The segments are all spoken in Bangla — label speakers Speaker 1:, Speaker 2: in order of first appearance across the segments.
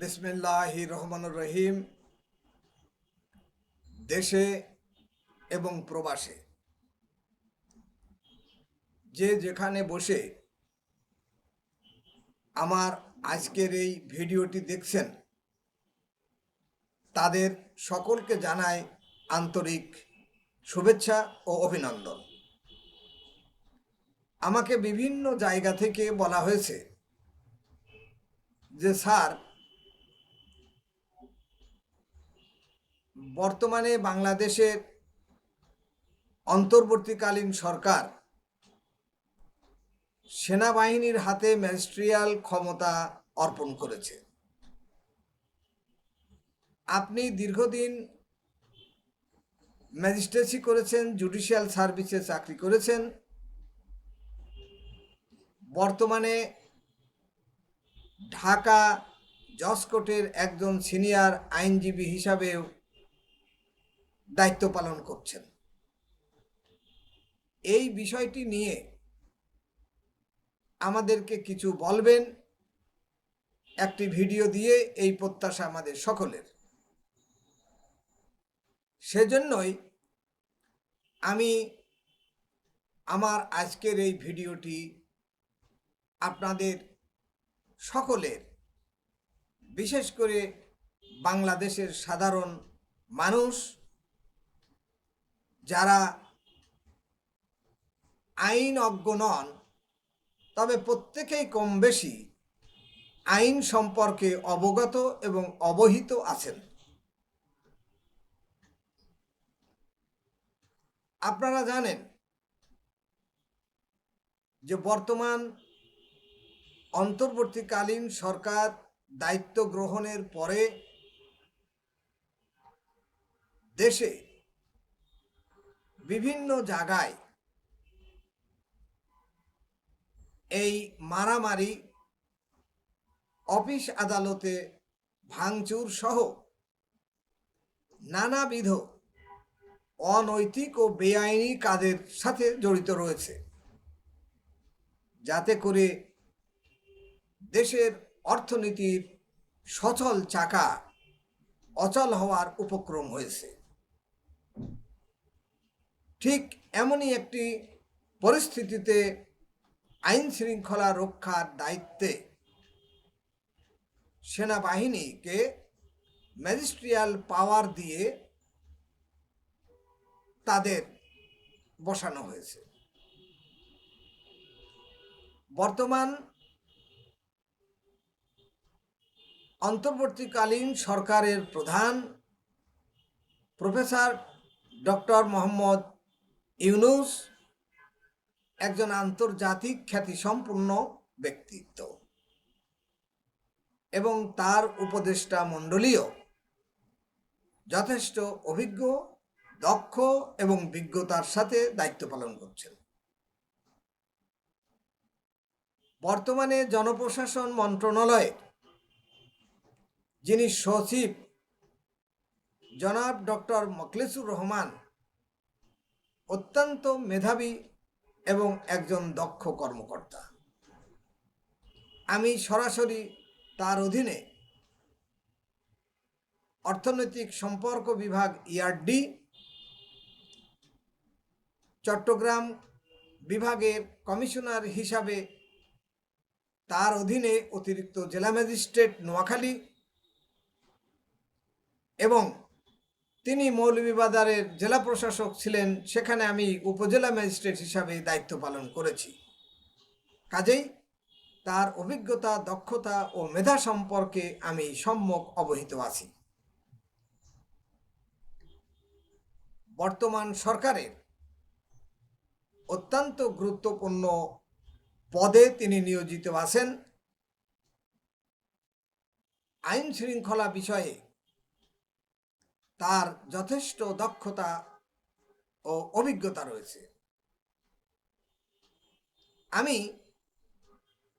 Speaker 1: বিসমিল্লাহ রহমানুর রহিম। দেশে এবং প্রবাসে। যে যেখানে বসে আমার আজকের এই ভিডিওটি দেখছেন, তাদের সকলকে জানায় আন্তরিক শুভেচ্ছা ও অভিনন্দন। আমাকে বিভিন্ন জায়গা থেকে বলা হয়েছে যে, স্যার বর্তমানে বাংলাদেশের অন্তর্বর্তীকালীন সরকার সেনাবাহিনীর হাতে ম্যাজিস্ট্রিয়াল ক্ষমতা অর্পণ করেছে। আপনি দীর্ঘদিন ম্যাজিস্ট্রেসি করেছেন, জুডিশিয়াল সার্ভিসে চাকরি করেছেন। বর্তমানে ঢাকা জসকোটের একজন সিনিয়র আইনজীবী হিসাবেও দায়িত্ব পালন করছেন। এই বিষয়টি নিয়ে আমাদেরকে কিছু বলবেন, একটি ভিডিও দিয়ে এই প্রত্যাশা আমাদের সকলের। সেজন্যই আমি আমার আজকের এই ভিডিওটি আপনাদের সকলের, বিশেষ করে বাংলাদেশের সাধারণ মানুষ যারা আইন অজ্ঞ নন, তবে প্রত্যেকেই কম বেশি আইন সম্পর্কে অবগত এবং অবহিত আছেন। আপনারা জানেন যে বর্তমান অন্তর্বর্তীকালীন সরকার দায়িত্ব গ্রহণের পরে দেশে বিভিন্ন জায়গায় এই মারামারি, অফিস আদালতে ভাঙচুর সহ নানাবিধ অনৈতিক ও বেআইনি কাজের সাথে জড়িত রয়েছে। যাতে করে দেশের অর্থনীতির সচল চাকা অচল হওয়ার উপক্রম হয়েছে। ঠিক এমনই একটি পরিস্থিতিতে আইন শৃঙ্খলা রক্ষার দায়িত্বে সেনাবাহিনীকে ম্যাজিস্ট্রিয়াল পাওয়ার দিয়ে তাদের বসানো হয়েছে। বর্তমান অন্তর্বর্তীকালীন সরকারের প্রধান প্রফেসর ডক্টর মোহাম্মদ ইউনুস একজন আন্তর্জাতিক খ্যাতিসম্পন্ন ব্যক্তিত্ব এবং তার উপদেষ্টা মণ্ডলীয় যথেষ্ট অভিজ্ঞ, দক্ষ এবং বিজ্ঞতার সাথে দায়িত্ব পালন করছেন। বর্তমানে জনপ্রশাসন মন্ত্রণালয়ে যিনি সচিব, জনাব ডক্টর মকলেসুর রহমান অত্যন্ত মেধাবী এবং একজন দক্ষ কর্মকর্তা। আমি সরাসরি তার অধীনে অর্থনৈতিক সম্পর্ক বিভাগ ইআরডি চট্টগ্রাম বিভাগের কমিশনার হিসাবে তার অধীনে অতিরিক্ত জেলা ম্যাজিস্ট্রেট নোয়াখালী এবং তিনি মৌলভীবাজারের জেলা প্রশাসক ছিলেন, সেখানে আমি উপজেলা ম্যাজিস্ট্রেট হিসাবে দায়িত্ব পালন করেছি। কাজেই তার অভিজ্ঞতা, দক্ষতা ও মেধা সম্পর্কে আমি সম্যক অবহিত আছি। বর্তমান সরকারের অত্যন্ত গুরুত্বপূর্ণ পদে তিনি নিয়োজিত আছেন। আইন শৃঙ্খলা বিষয়ে তার যথেষ্ট দক্ষতা ও অভিজ্ঞতা রয়েছে। আমি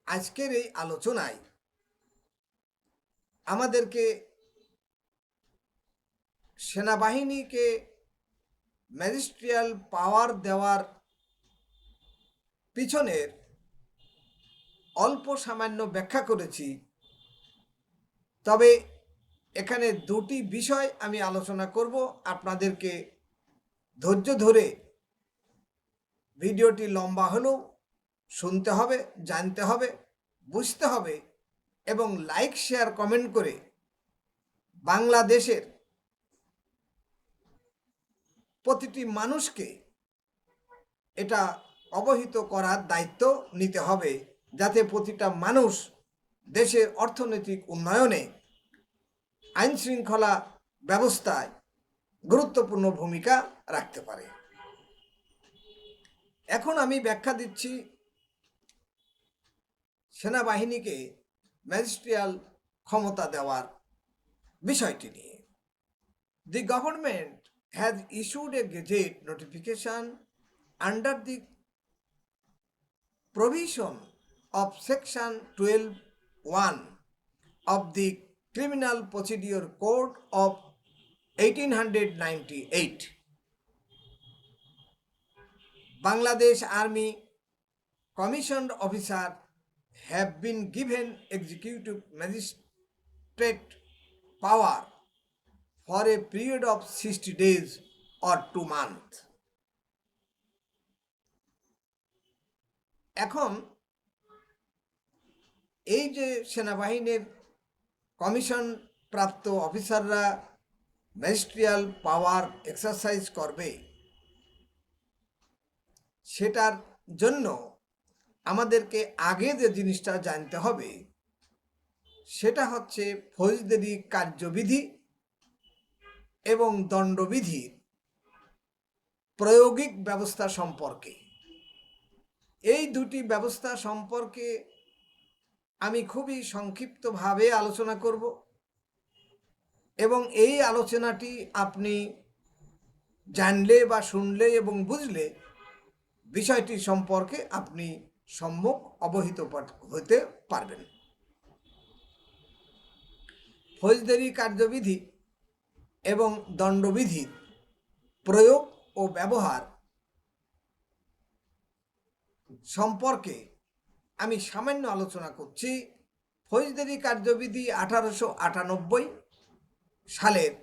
Speaker 1: আজকের এই আলোচনায় আমাদেরকে সেনাবাহিনীকে ম্যাজিস্ট্রিয়াল পাওয়ার দেওয়ার পিছনের অল্প সামান্য ব্যাখ্যা করেছি। তবে এখানে দুটি বিষয় আমি আলোচনা করব। আপনাদেরকে ধৈর্য ধরে ভিডিওটি লম্বা হলেও শুনতে হবে, জানতে হবে, বুঝতে হবে এবং লাইক, শেয়ার, কমেন্ট করে বাংলাদেশের প্রতিটি মানুষকে এটা অবহিত করার দায়িত্ব নিতে হবে, যাতে প্রতিটা মানুষ দেশের অর্থনৈতিক উন্নয়নে আইন শৃঙ্খলা ব্যবস্থায় গুরুত্বপূর্ণ ভূমিকা রাখতে পারে। এখন আমি ব্যাখ্যা দিচ্ছি সেনাবাহিনীকে ম্যাজিস্ট্রিয়াল ক্ষমতা দেওয়ার বিষয়টি নিয়ে। The government has issued a gazette notification under the provision of section 12.1 of the criminal procedure code of eighteen hundred ninety eight Bangladesh army commission officer have been given executive magistrate power for a period of sixty days or two month এখন এই যে সেনাবাহিনীর কমিশন প্রাপ্ত অফিসাররা ম্যাজিস্ট্রিয়াল পাওয়ার এক্সারসাইজ করবে। সেটার জন্য আমাদেরকে আগে যে জিনিসটা জানতে হবে, সেটা হচ্ছে ফৌজদারি কার্যবিধি এবং দণ্ডবিধির প্রয়োগিক ব্যবস্থা সম্পর্কে। এই দুটি ব্যবস্থা সম্পর্কে আমি খুবই সংক্ষিপ্তভাবে আলোচনা করব এবং এই আলোচনাটি আপনি জানলে বা শুনলে এবং বুঝলে বিষয়টি সম্পর্কে আপনি সম্মুখ অবহিত হতে পারবেন। ফৌজদারি কার্যবিধি এবং দণ্ডবিধির প্রয়োগ ও ব্যবহার সম্পর্কে আমি সামান্য আলোচনা করছি। ফৌজদারি কার্যবিধি আঠারোশো আটানব্বই সালের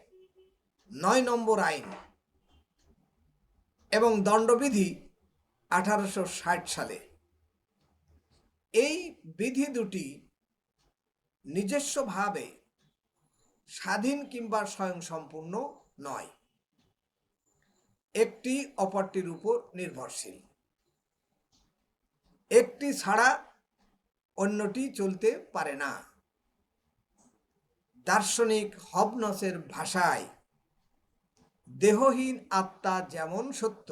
Speaker 1: নয় নম্বর আইন এবং দণ্ডবিধি আঠারোশো ষাট সালে। এই বিধি দুটি নিজস্বভাবে স্বাধীন কিংবা স্বয়ংসম্পূর্ণ নয়। একটি অপরটির উপর নির্ভরশীল। একটি ছাড়া অন্যটি চলতে পারে না। দার্শনিক হবনসের ভাষায়, দেহহীন আত্মা যেমন সত্য,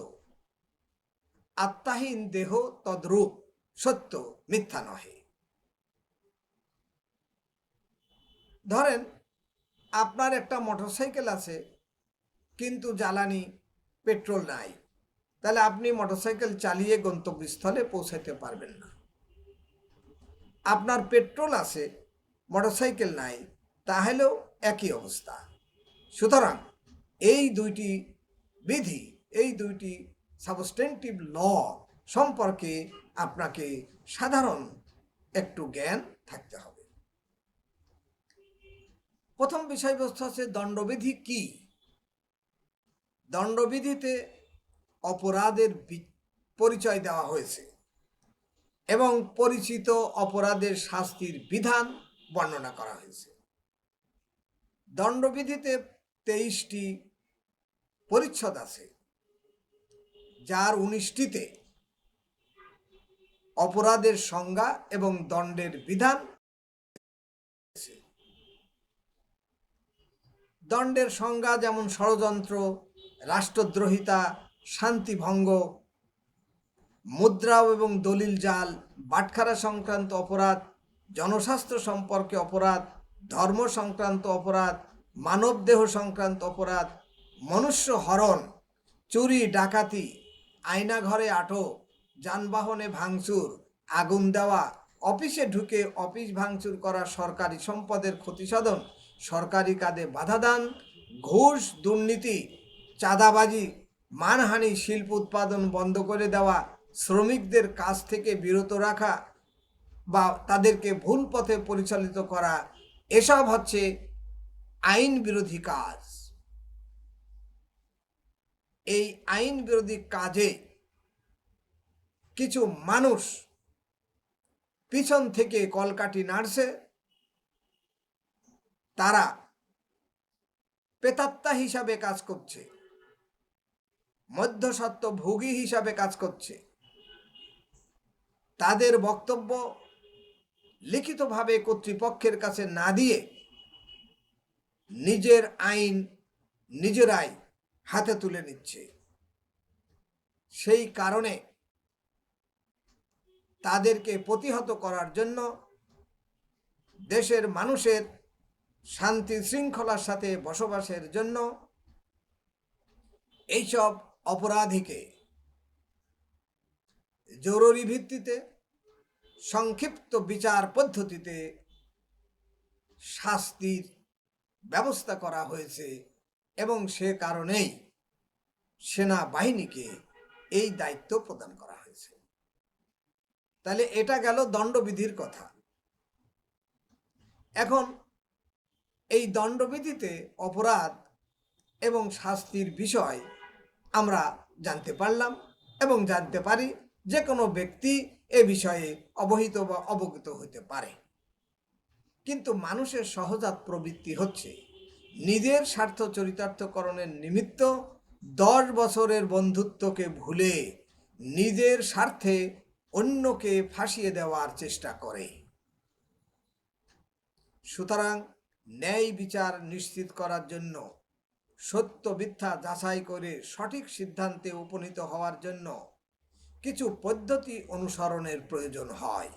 Speaker 1: আত্মাহীন দেহ তদ্রূপ সত্য, মিথ্যা নহে। ধরেন, আপনার একটা মোটরসাইকেল আছে, কিন্তু জ্বালানি, পেট্রোল নাই। তাহলে আপনি মোটরসাইকেল চালিয়ে গন্তব্যস্থলে পৌঁছাতে পারবেন না। আপনার পেট্রোল আছে, মোটরসাইকেল নাই, তাহলেও একই অবস্থা। সুতরাং এই দুইটি বিধি, এই দুইটি সাবস্টেন্টিভ ল সম্পর্কে আপনাকে সাধারণ একটু জ্ঞান থাকতে হবে। প্রথম বিষয়বস্তু হচ্ছে দণ্ডবিধি কি? দণ্ডবিধিতে অপরাধের পরিচয় দেওয়া হয়েছে এবং পরিচিত অপরাধের শাস্তির বিধান বর্ণনা করা হয়েছে। দণ্ডবিধিতে তেইশটি পরিচ্ছদ আছে, যার উনিশটিতে অপরাধের সংজ্ঞা এবং দণ্ডের বিধান দণ্ডের সংজ্ঞা যেমন ষড়যন্ত্র, রাষ্ট্রদ্রোহিতা শান্তিভঙ্গ মুদ্রা এবং দলিল জাল, বাটখারা সংক্রান্ত অপরাধ, জনস্বাস্থ্য সম্পর্কে অপরাধ, ধর্ম সংক্রান্ত অপরাধ, মানবদেহ সংক্রান্ত অপরাধ, মনুষ্য হরণ, চুরি, ডাকাতি, আয়নাঘরে আটক যানবাহনে ভাঙচুর, আগুন দেওয়া, অফিসে ঢুকে অফিস ভাঙচুর করা সরকারি সম্পদের ক্ষতিসাধন, সরকারি কাজে বাধা দান ঘুষ, দুর্নীতি, চাঁদাবাজি মানহানি শিল্প উৎপাদন বন্ধ করে দেওয়া শ্রমিকদের কাজ থেকে বিরত রাখা বা তাদেরকে ভুল পথে পরিচালিত করা, এসব হচ্ছে আইন বিরোধী কাজ। এই আইন বিরোধী কাজে কিছু মানুষ পিছন থেকে কলকাঠি নাড়ছে, তারা পেতাত্তা হিসাবে কাজ করছে। মধ্যসত্ত্ব ভোগী হিসাবে কাজ করছে। তাদের বক্তব্য লিখিতভাবে কর্তৃপক্ষের কাছে না দিয়ে নিজের আইন নিজেরাই হাতে তুলে নিচ্ছে। সেই কারণে তাদেরকে প্রতিহত করার জন্য দেশের মানুষের শান্তি শৃঙ্খলার সাথে বসবাসের জন্য এইসব অপরাধীকে। জরুরি ভিত্তিতে সংক্ষিপ্ত বিচার পদ্ধতিতে শাস্তির ব্যবস্থা করা হয়েছে এবং সে কারণেই সেনাবাহিনীকে এই দায়িত্ব প্রদান করা হয়েছে। তাহলে এটা গেল দণ্ডবিধির কথা। এখন এই দণ্ডবিধিতে অপরাধ এবং শাস্তির বিষয় আমরা জানতে পারলাম এবং জানতে পারি যে কোনো ব্যক্তি এ বিষয়ে অবহিত বা অবগত হতে পারে। কিন্তু মানুষের সহজাত প্রবৃত্তি হচ্ছে, নিজের স্বার্থ চরিতার্থকরণের নিমিত্ত দশ বছরের বন্ধুত্বকে ভুলে নিজের স্বার্থে অন্যকে ফাঁসিয়ে দেওয়ার চেষ্টা করে। সুতরাং ন্যায় বিচার নিশ্চিত করার জন্য সত্য মিথ্যা যাচাই করে সঠিক সিদ্ধান্তে উপনীত হওয়ার জন্য কিছু পদ্ধতি অনুসরণের প্রয়োজন হয়।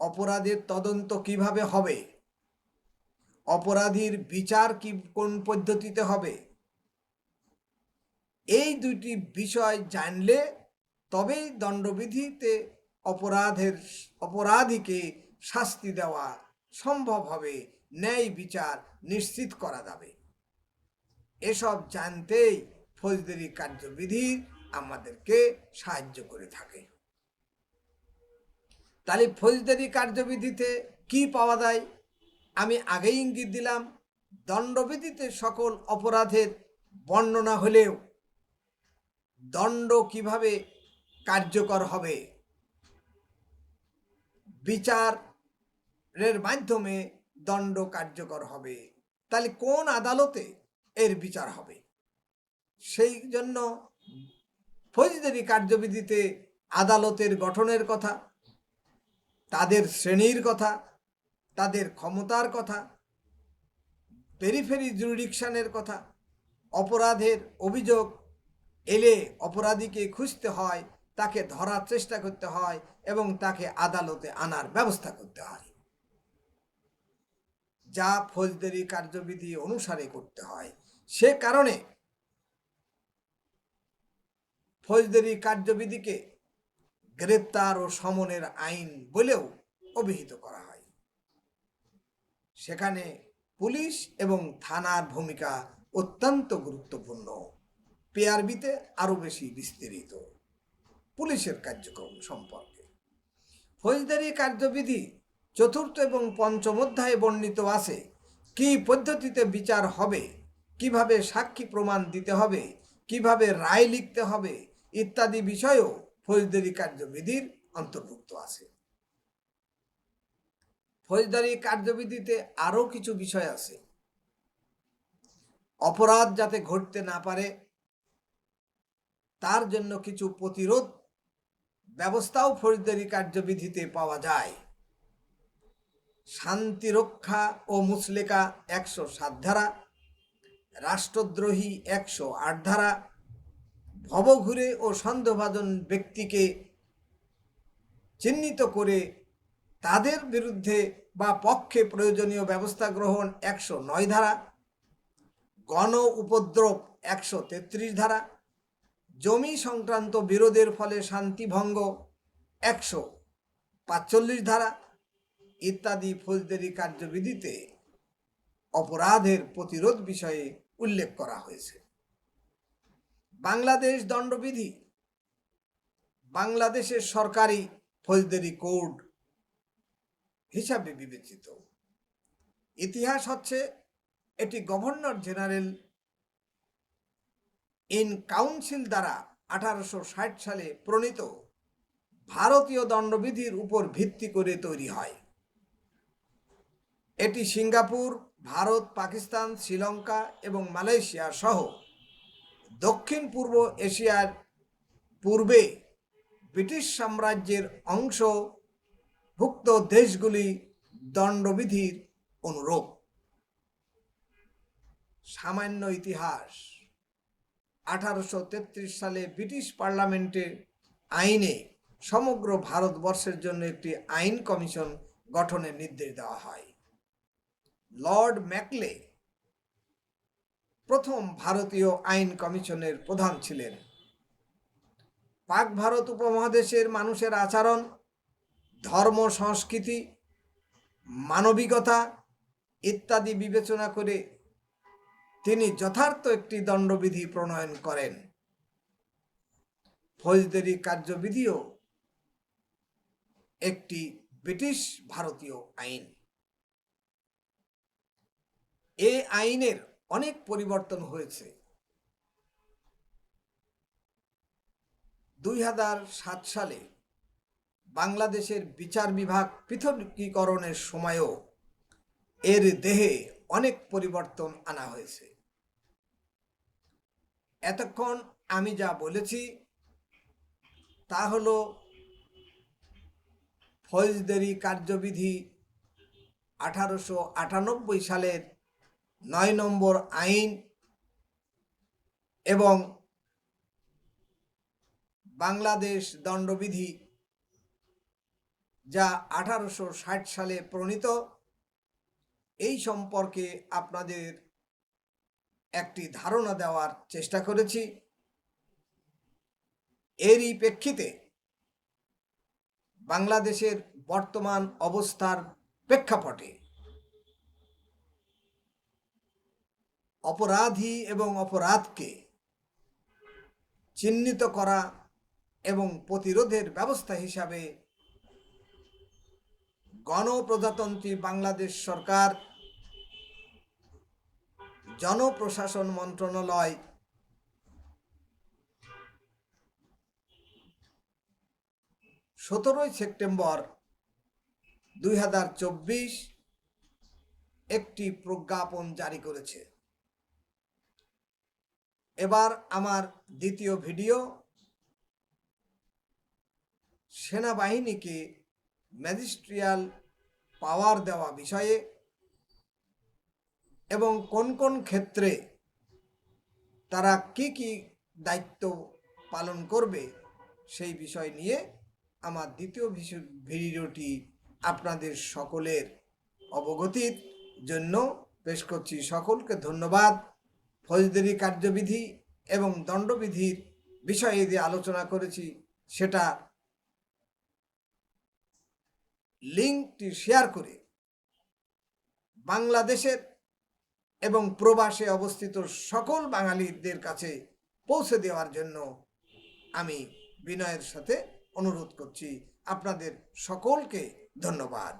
Speaker 1: অপরাধের তদন্ত কীভাবে হবে? অপরাধীর বিচার কি, কোন পদ্ধতিতে হবে? এই দুইটি বিষয় জানলে তবেই দণ্ডবিধিতে অপরাধের, অপরাধীকে শাস্তি দেওয়া সম্ভব হবে ন্যায় বিচার নিশ্চিত করা যাবে। এসব জানতেই ফৌজদারি কার্যবিধি আমাদেরকে সাহায্য করে থাকে। তাহলে ফৌজদারি কার্যবিধিতে কি পাওয়া যায়? আমি আগেই ইঙ্গিত দিলাম, দণ্ডবিধিতে সকল অপরাধের বর্ণনা হলেও দণ্ড কীভাবে কার্যকর হবে? বিচারের মাধ্যমে দণ্ড কার্যকর হবে। তাহলে কোন আদালতে এর বিচার হবে? সেই জন্য ফৌজদারি কার্যবিধিতে আদালতের গঠনের কথা, তাদের শ্রেণির কথা, তাদের ক্ষমতার কথা পেরিফেরি জুরিডিকশনের কথা, অপরাধের অভিযোগ এলে অপরাধীকে খুঁজতে হয়, তাকে ধরার চেষ্টা করতে হয় এবং তাকে আদালতে আনার ব্যবস্থা করতে হয়। যা ফৌজদারি কার্যবিধি অনুসারে করতে হয়। সে কারণে ফৌজদারি কার্যবিধিকে গ্রেপ্তার ও সমনের আইন বলেও অভিহিত করা হয়। সেখানে পুলিশ এবং থানার ভূমিকা অত্যন্ত গুরুত্বপূর্ণ। পিআরবিতে আরও বেশি বিস্তৃত পুলিশের কার্যক্রম সম্পর্কে। ফৌজদারি কার্যবিধি চতুর্থ এবং পঞ্চম অধ্যায়ে বর্ণিত আছে, কি পদ্ধতিতে বিচার হবে, কীভাবে সাক্ষী প্রমাণ দিতে হবে, কীভাবে রায় লিখতে হবে, ইত্যাদি বিষয়েও ফৌজদারি কার্যবিধির অন্তর্ভুক্ত আছে। ফৌজদারি কার্যবিধিতে আরও কিছু বিষয় আছে। অপরাধ যাতে ঘটতে না পারে, তার জন্য কিছু প্রতিরোধ ব্যবস্থাও ফৌজদারি কার্যবিধিতে পাওয়া যায়। শান্তি রক্ষা ও মুসলেকা একশো সাত ধারা, রাষ্ট্রদ্রোহী একশো আট ধারা ভবঘুরে ও সন্দেহভাজন ব্যক্তিকে চিহ্নিত করে তাদের বিরুদ্ধে বা পক্ষে প্রয়োজনীয় ব্যবস্থা গ্রহণ একশো নয় ধারা, গণ উপদ্রব একশো তেত্রিশ ধারা, জমি সংক্রান্ত বিরোধের ফলে শান্তিভঙ্গ একশো পাঁচচল্লিশ ধারা ইত্যাদি ফৌজদারি কার্যবিধিতে অপরাধের প্রতিরোধ বিষয়ে উল্লেখ করা হয়েছে। বাংলাদেশ দণ্ডবিধি, বাংলাদেশের সরকারি ফৌজদারি কোড হিসাবে বিবেচিত। ইতিহাস হচ্ছে এটি গভর্নর জেনারেল ইন কাউন্সিল দ্বারা আঠারোশো ষাট সালে প্রণীত। ভারতীয় দণ্ডবিধির উপর ভিত্তি করে তৈরি হয়। এটি সিঙ্গাপুর, ভারত, পাকিস্তান, শ্রীলঙ্কা এবং মালয়েশিয়া সহ দক্ষিণ পূর্ব এশিয়ার পূর্বে ব্রিটিশ সাম্রাজ্যের অংশভুক্ত দেশগুলি দণ্ডবিধির অনুরূপ। সামান্য ইতিহাস। আঠারোশো তেত্রিশ সালে ব্রিটিশ পার্লামেন্টের আইনে সমগ্র ভারতবর্ষের জন্য একটি আইন কমিশন গঠনের নির্দেশ দেওয়া হয়। লর্ড ম্যাকলে প্রথম ভারতীয় আইন কমিশনের প্রধান ছিলেন। পাক ভারত উপমহাদেশের মানুষের আচরণ, ধর্ম, সংস্কৃতি, মানবিকতা ইত্যাদি বিবেচনা করে তিনি যথার্থ একটি দণ্ডবিধি প্রণয়ন করেন। ফৌজদারি কার্যবিধিও একটি ব্রিটিশ ভারতীয় আইন। এই আইনের অনেক পরিবর্তন হয়েছে। দুই সাত সালে বাংলাদেশের বিচার বিভাগ পৃথকীকরণের সময়ও এর দেহে অনেক পরিবর্তন আনা হয়েছে। এতক্ষণ আমি যা বলেছি তা হলো ফৌজদারি কার্যবিধি আঠারোশো আটানব্বই সালের নয় নম্বর আইন এবং বাংলাদেশ দণ্ডবিধি যা আঠারোশো ষাট সালে প্রণীত, এই সম্পর্কে আপনাদের একটি ধারণা দেওয়ার চেষ্টা করেছি। এরই প্রেক্ষিতে বাংলাদেশের বর্তমান অবস্থার প্রেক্ষাপটে অপরাধী এবং অপরাধকে চিহ্নিত করা এবং প্রতিরোধের ব্যবস্থা হিসাবে গণপ্রজাতন্ত্রী বাংলাদেশ সরকার, জনপ্রশাসন মন্ত্রণালয়, সতেরোই সেপ্টেম্বর দুই হাজার চব্বিশ একটি প্রজ্ঞাপন জারি করেছে। এবার আমার দ্বিতীয় ভিডিও। সেনাবাহিনীকে ম্যাজিস্ট্রিয়াল পাওয়ার দেওয়া বিষয়ে এবং কোন কোন ক্ষেত্রে তারা কি কি দায়িত্ব পালন করবে সেই বিষয় নিয়ে আমার দ্বিতীয় ভিডিওটি আপনাদের সকলের অবগতির জন্য পেশ করছি। সকলকে ধন্যবাদ। ফৌজদারি কার্যবিধি এবং দণ্ডবিধির বিষয়ে যে আলোচনা করেছি, সেটা লিঙ্কটি শেয়ার করে বাংলাদেশের এবং প্রবাসে অবস্থিত সকল বাঙালিদের কাছে পৌঁছে দেওয়ার জন্য আমি বিনয়ের সাথে অনুরোধ করছি। আপনাদের সকলকে ধন্যবাদ।